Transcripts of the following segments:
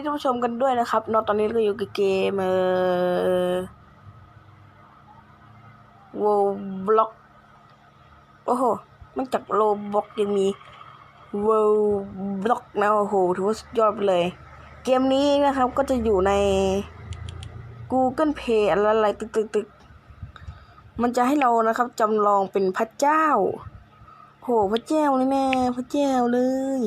ดีท่านผู้ชมกันด้วยนะครับเนอะตอนนี้ก็อยู่กับเกมเอ่อวบล็อกโอ้โหมันจากโลบล็อกยังมีวบล็อกนะโอ้โหถือว่าสุดยอดไปเลย เกมนี้นะครับก็จะอยู่ใน Google Play อะไรตึกตึกตึกมันจะให้เรานะครับจำลองเป็นพระเจ้าโหพระเจ้าเลยแน่พระเจ้าเลย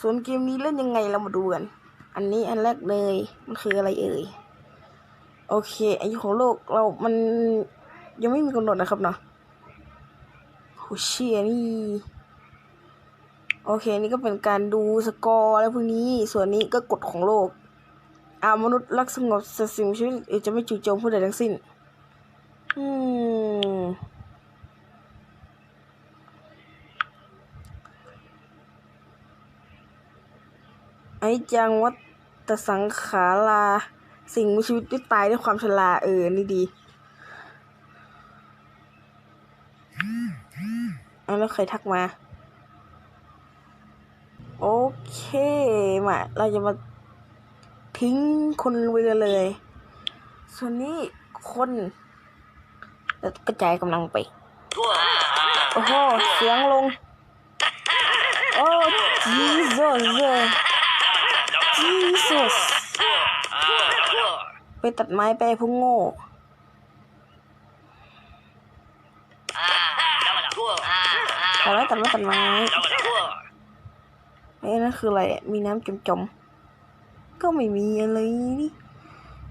ส่วนเกมนี้เล่นยังไงเรามาดูกัน อันนี้อันแรกเลย มันคืออะไรเอ่ย โอเค อายุของโลกเรา มันยังไม่มีกำหนดนะครับเนาะโหเชียนี่ โอเค นี่ก็เป็นการดูสกอร์อะไรพวกนี้ ส่วนนี้ก็กฎของโลก อามนุษย์รักสงบสัตว์สิ่งมีชีวิตจะไม่จู่โจมผู้ใดทั้งสิ้น อืม ไอ้จังวัตสังขาราสิ่งมีชีวิตที่ตายด้วยความชราเออ นี่ดีเอาแล้วใครทักมา โอเคมาเราจะมาทิ้งคนไว้เลย ส่วนนี้คนแล้วกระจายกำลังไป โอ้โห เสียงลง โอ้ Jesus Jesus ไปตัดไม้ไปพวกโง่ตัดไม้ตัดไม้ตัดไม้เอ้นั่นคืออะไรอะมีน้ำจมๆ ก็ไม่มีอะไรนี่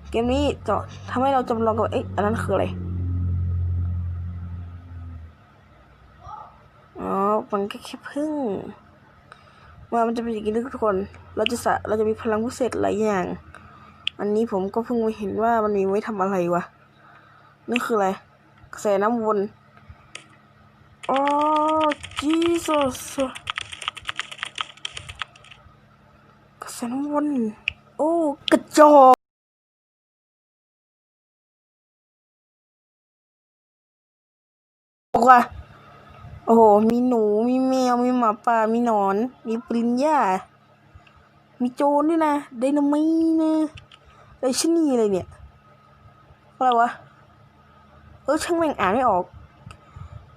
เกมนี้จะทำให้เราจำลองกับเอ๊ะอันนั้นคืออะไร อ๋อ มันก็แค่พึ่ง ว่ามันจะเป็นอย่างนี้ทุกคน เราจะสะเราจะมีพลังพิเศษหลายอย่าง อันนี้ผมก็เพิ่งมาเห็นว่ามันมีไว้ทำอะไรวะ นี่คืออะไรกระแสน้ำวนโอ้จีสุสกระแสน้ำวน โอ้กระจอกว่ะ โอ้โห มีหนู มีแมว มีหมาป่า มีหนอน มีปลินย่ามีโจรด้วยนะ ไดนามินะไดชนีอะไรเนี่ย อะไรวะ เออช่างแม่งอ่านไม่ออก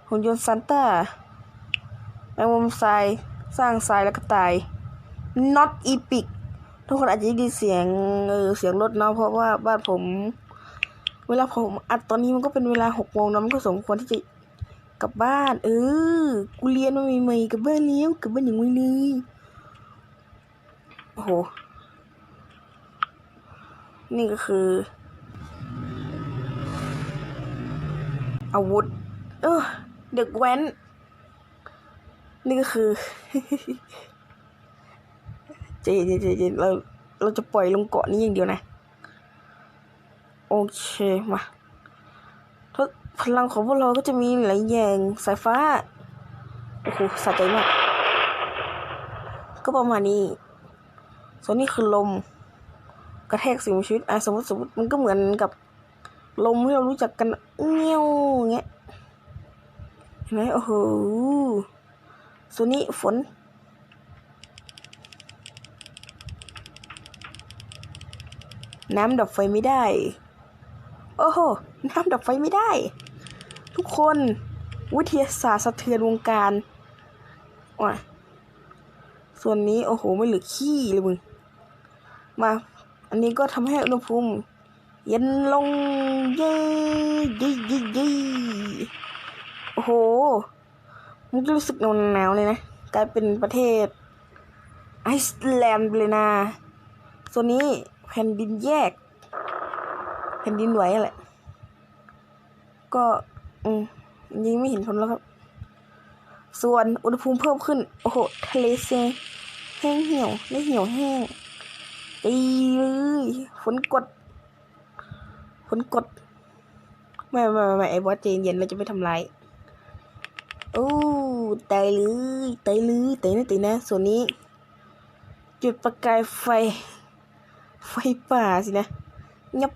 หุ่นยนต์ซานต้าแมงมุมทราย สร้างทรายแล้วก็ตาย not epic ทุกคนอาจจะได้ยินเสียงเออเสียงรถเนาะเพราะว่าบ้านผม เวลาผมอัดตอนนี้มันก็เป็นเวลาหกโมงนะมันก็สมควรที่จะ กลับบ้าน เออ กูเรียนมาใหม่ๆกลับบ้านแล้วกลับบ้านอย่างไวเลยโอ้โห นี่ก็คือ อาวุธ เออ เด็กแว้น นี่ก็คือใจเย็นใจเย็นเราเราจะปล่อยลงเกาะนี้อย่างเดียวนะ โอเค มา พลังของพวกเราก็จะมีหลายอย่างสายฟ้า โอ้โหสะใจมาก ก็ประมาณนี้ ส่วนนี้คือลม กระแทกสิ่งมีชีวิตอะสมมติสมมติมันก็เหมือนกับลมที่เรารู้จักกันเงี้ยวเงี้ยเห็นไหมโอ้โหส่วนนี้ฝน น้ำดับไฟไม่ได้ โอ้โห น้ำดับไฟไม่ได้ คน วิทยาศาสตร์สะเทือนวงการว่ะส่วนนี้ โอ้โห ไม่เหลือขี้เลยมึง มา อันนี้ก็ทำให้อุณหภูมิเย็นลง เย้เย้เย้เย้โอ้โห มันรู้สึกหนาวๆเลยนะ กลายเป็นประเทศไอซ์แลนด์เลยนะส่วนนี้แผ่นดินแยก แผ่นดินไหวแหละ ก็ อืมยังไม่เห็นผลแล้วครับ ส่วนอุณหภูมิเพิ่มขึ้น โอ้โห ทะเลเซแห้งเหี่ยวและเหี่ยวแห้งตีเลยฝนกดฝนกด ไม่ไม่ไม่ไอ้บอสเจนเย็นเราจะไม่ทำลายโอ้ตายเลยตายเลยตายนะตายนะ ส่วนนี้ จุดประกายไฟ ไฟป่าสินะ ยับ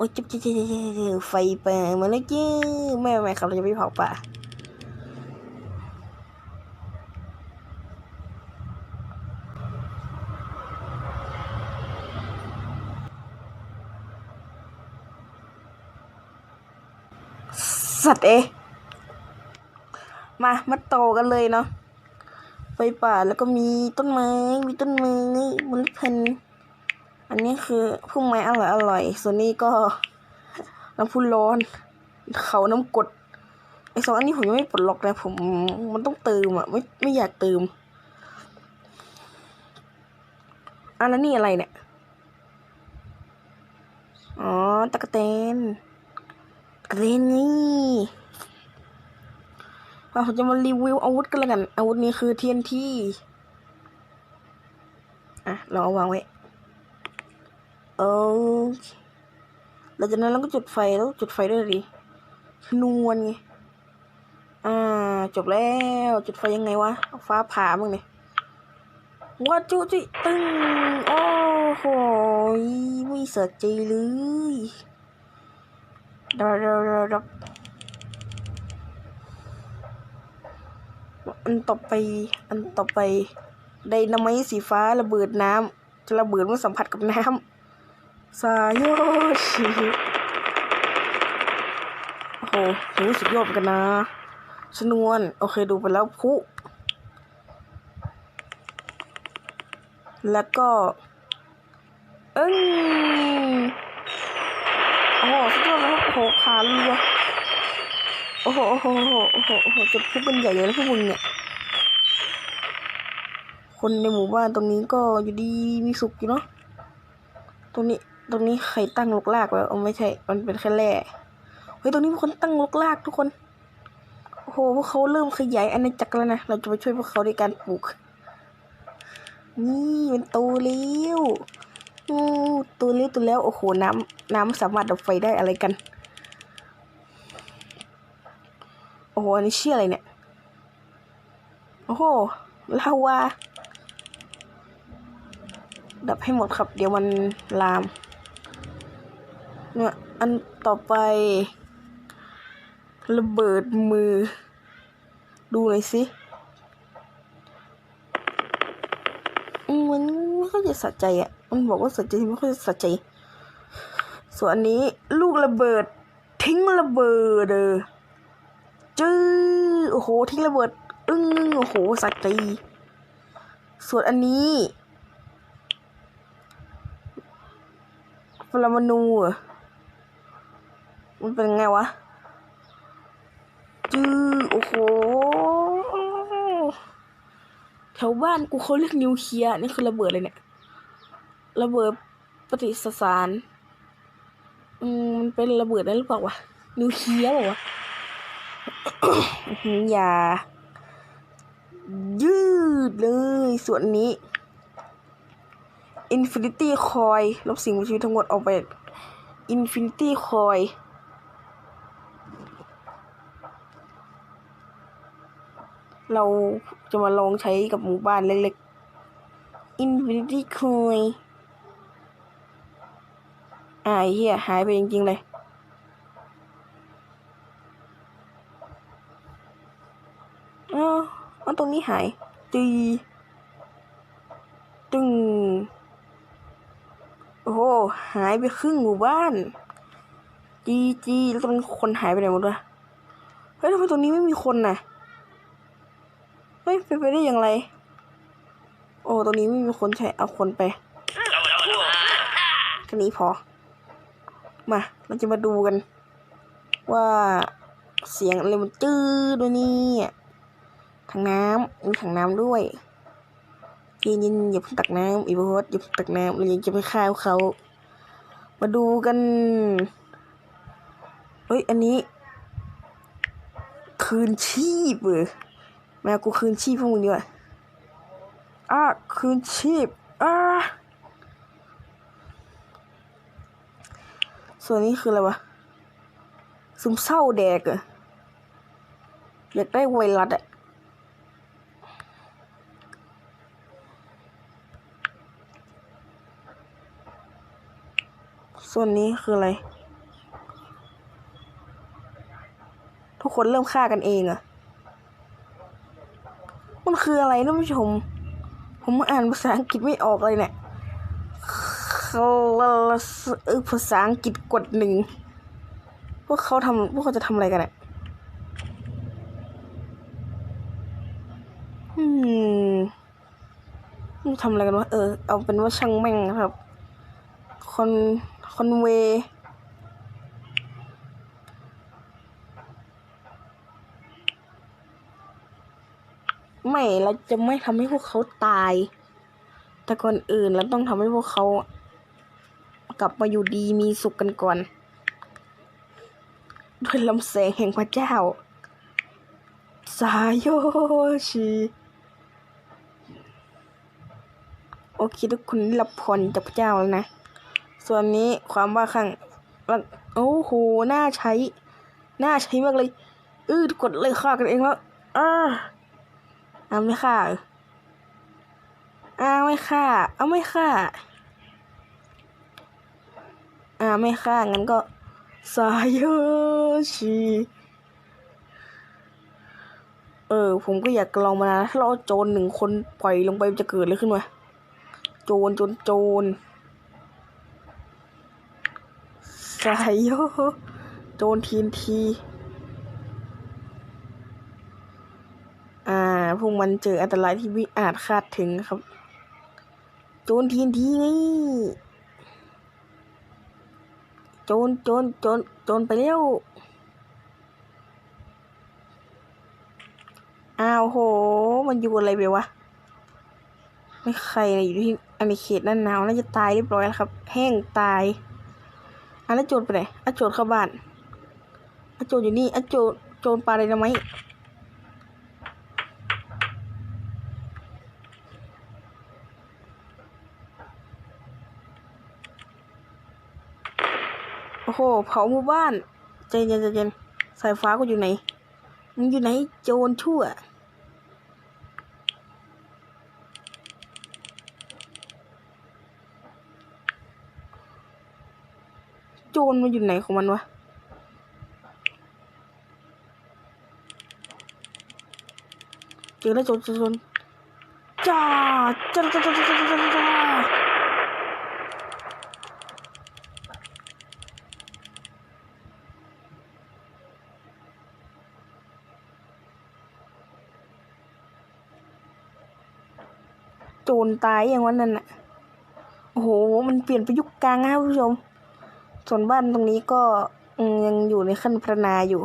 โอ้ยจิ๊บจิ๊บจิ๊บไฟแปลงมาแล้วจี้ไม่ไม่ครับเราจะไม่เผาป่าสัตว์เอ มา มาโตกันเลยเนาะไฟป่าแล้วก็มีต้นไม้ มีต้นไม้มลพิษ อันนี้คือพุ่มไม้อร่อยอร่อย ส่วนนี้ก็น้ำพุร้อน เขาน้ำกดไอสองอันนี้ผมยังไม่ปลดล็อกนะผมมันต้องเติมอะไม่ไม่อยากเติมอันแล้วนี่อะไรเนี่ย อ๋อตะกะเตนตะกะเตนนี่เราจะมารีวิวอาวุธกันแล้วกัน อาวุธนี้คือ TNT อะ เราเอาวางไว้ โอเคหลังจากนั้นเราก็จุดไฟแล้วจุดไฟด้วยดินวนไง อ่า จบแล้ว จุดไฟยังไงวะ ฟ้าผ่ามึงเนี่ยว่าจุจิตึง โอ้โหไม่เสียใจเลยดับดับดับดับอันต่อไป อันต่อไปไดนาไมต์สีฟ้าระเบิดน้ำจะระเบิดเมื่อสัมผัสกับน้ำ สายโยชิโอ้โหโหสุดยอดกันนะ ชนวน โอเคดูไปแล้วพุแล้วก็ เอ้งโอ้โหสุดยอดเลยครับโอ้โหขาเรือโอ้โหโอ้โหโอ้โหโอ้โหจะพุกันใหญ่เลยนะพวกมึงเนี่ยคนในหมู่บ้านตรงนี้ก็อยู่ดีมีสุขอยู่เนาะ ตรงนี้ ตรงนี้ใครตั้งลกลากไว้เอาไม่ใช่ มันเป็นแค่แร่เฮ้ยตรงนี้มีคนตั้งลกลากทุกคน โอ้โหพวกเขาเริ่มขยายอาณาจักรแล้วนะ เราจะไปช่วยพวกเขาในการปลูก นี่เป็นโตแล้วโอ้โตัวเลี้ยวตัวแล้ว โอ้โห น้ำน้ำสามารถดับไฟได้อะไรกัน โอ้โห อันนี้เชื่ออะไรเนี่ย โอ้โหลาวาดับให้หมดครับ เดี๋ยวมันลาม เนี่ยอันต่อไประเบิดมือ ดูหน่อยสิมันไม่ค่อยจะสะใจอะ มันบอกว่าสะใจไม่ค่อยจะสะใจ ส่วนอันนี้ลูกระเบิด ทิ้งระเบิดเออจื้อโอ้โหทิ้งระเบิด อึ้งอึ้งโอ้โหสะใจ ส่วนอันนี้ปรมาณูอะ มันเป็นไงวะจื้อโอ้โหแถวบ้านกูเขาเรียกนิวเคลียร์นี่คือระเบิดเลยเนี่ย ระเบิดปฏิสสารอืมมันเป็นระเบิดได้หรือเปล่าวะนิวเคลียร์เปล่าวะอย่า ยืดเลย ส่วนนี้ Infinity Coil ลบสิ่งมีชีวิตทั้งหมดออกไป Infinity Coil เราจะมาลองใช้กับหมู่บ้านเล็กๆ Infinity Coin อ่าไอ้เฮียหายไปจริง ๆ เลย อ้าวเอตรงนี้หายจีตึงโอ้โห หายไปครึ่งหมู่บ้าน จีจีแล้วตรงนี้คนหายไปไหนหมดวะเฮ้ยทำไมตรงนี้ไม่มีคนน่ะ เฮ้ยเป็นไปได้ อย่างไร โอ้ตรงนี้ไม่มีคนใช่เอาคนไปแค่นี้พอ มา เราจะมาดูกัน ว่าเสียงอะไรมันจื้อด้วยนี่ถังน้ำมีถังน้ำด้วยเย็นยินอย่าเพิ่งตักน้ำอีโบสอย่าเพิ่งตักน้ำเรายังจะไปฆ่าเขา มาดูกัน เฮ้ย อันนี้ คืนชีพเออ มากูคืนชีพพวกมึงดีกว่าอะคืนชีพอะส่วนนี้คืออะไรวะซึมเศร้าแดกอะอยากได้ไวรัสอะส่วนนี้คืออะไร ทุกคนเริ่มฆ่ากันเองอะ คืออะไรท่านผู้ชม ผมอ่านภาษาอังกฤษไม่ออกเลยเนี่ยภาษาอังกฤษกดหนึ่งพวกเขาทำพวกเขาจะทำอะไรกันเนี่ยอืมทำอะไรกันวะเออ เอาเป็นว่าช่างแม่งครับ คอนคนเว ไม่เราจะไม่ทำให้พวกเขาตาย แต่ก่อนอื่นเราต้องทำให้พวกเขา กลับมาอยู่ดีมีสุขกันก่อนด้วยลำแสงแห่งพระเจ้า สายโยชิโอเคทุกคนได้รับพรจากพระเจ้าแล้วนะ ส่วนนี้ความว่าข้างโอ้โหน่าใช้ น่าใช้มากเลย อืดกดเลยฆ่ากันเองแล้วอ่า เอาไม่ฆ่าเอาไม่ฆ่าเอาไม่ฆ่าอ่าไม่ฆ่างั้นก็สายโยชิเออ ผมก็อยากลองมานะถ้าเราโจรหนึ่งคนปล่อยลงไปจะเกิดอะไรขึ้นวะโจรโจรโจรสายโยโจรทีนที อ่า พวกมันเจออันตรายที่วิอาจคาดถึงครับ โจรทีนทีไงโจรโจรโจรโจรไปแล้วอ้าวโห มันอยู่อะไรไปวะ ไม่ใครเลยอยู่ที่อันในเขตนั่นหนาวน่าจะตายเรียบร้อยแล้วครับ แห้งตายอันแล้วโจรไปไหนอะโจรเข้าบ้านอะโจรอยู่นี่อะโจรโจรปลาอะไรนะไหมโอ้โห เผาหมู่บ้าน ใจเย็นใจเย็นสายฟ้าก็อยู่ไหน มึงอยู่ไหนโจรชั่ว โจรมันอยู่ไหนของมันวะเจอแล้วโจรโจรโจรจ้าจ้าจ้าจ้าจ้าจ้า จ้าจ้าโจรตายอย่างวันนั้นน่ะโอ้โห มันเปลี่ยนไปยุคกลางนะครับผู้ชม ส่วนบ้านตรงนี้ก็ยังอยู่ในขั้นพัฒนาอยู่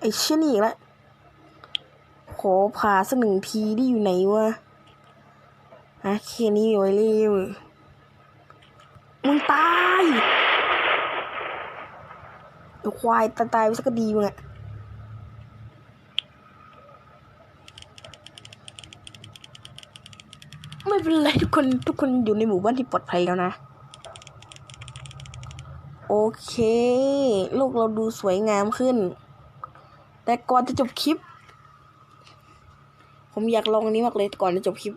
ไอ้เช่นี่อีกแล้วขอผ่าสักหนึ่งทีที่อยู่ไหนวะอะแค่นี้ไว้เร็วมึงตายเดี๋ยวควายตายตายไปสักดีมึงอะไม่ เป็นไรทุกคนทุกคนอยู่ในหมู่บ้านที่ปลอดภัยแล้วนะ โอเค โลกเราดูสวยงามขึ้น แต่ก่อนจะจบคลิป ผมอยากลองอันนี้มากเลยก่อนจะจบคลิป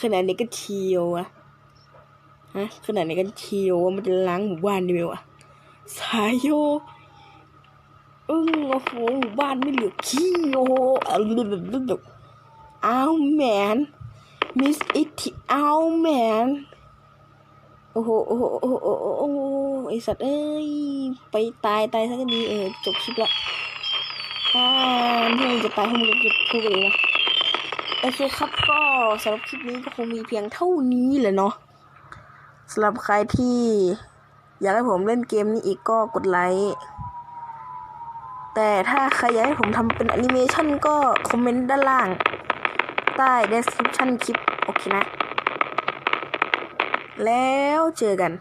ขนาดนี้ก็เชียวอะฮะขนาดนี้ก็เชียวว่ามันจะล้างหมู่บ้านด้ไหมวะสายโย อึ้งโอ้โหหมู่บ้านไม่เหลือขี้โอ้โหเอาเอาแมนมิสอิทเอาแมนโอ้โหโอ้โหโอ้โหโอ้โหโอ้โหไอสัตว์เอ้ยไปตายตายซะก็ดีเออจบคลิปละอ่าที่มึงจะตายให้มึงจะพูดกันเองนะโอเคครับก็สำหรับคลิปนี้ก็คงมีเพียงเท่านี้แหละเนาะสำหรับใครที่อยากให้ผมเล่นเกมนี้อีกก็กดไลค์ แต่ถ้าใครอยากให้ผมทำเป็นแอนิเมชันก็คอมเมนต์ด้านล่าง ใต้ description คลิป โอเคนะ แล้วเจอกัน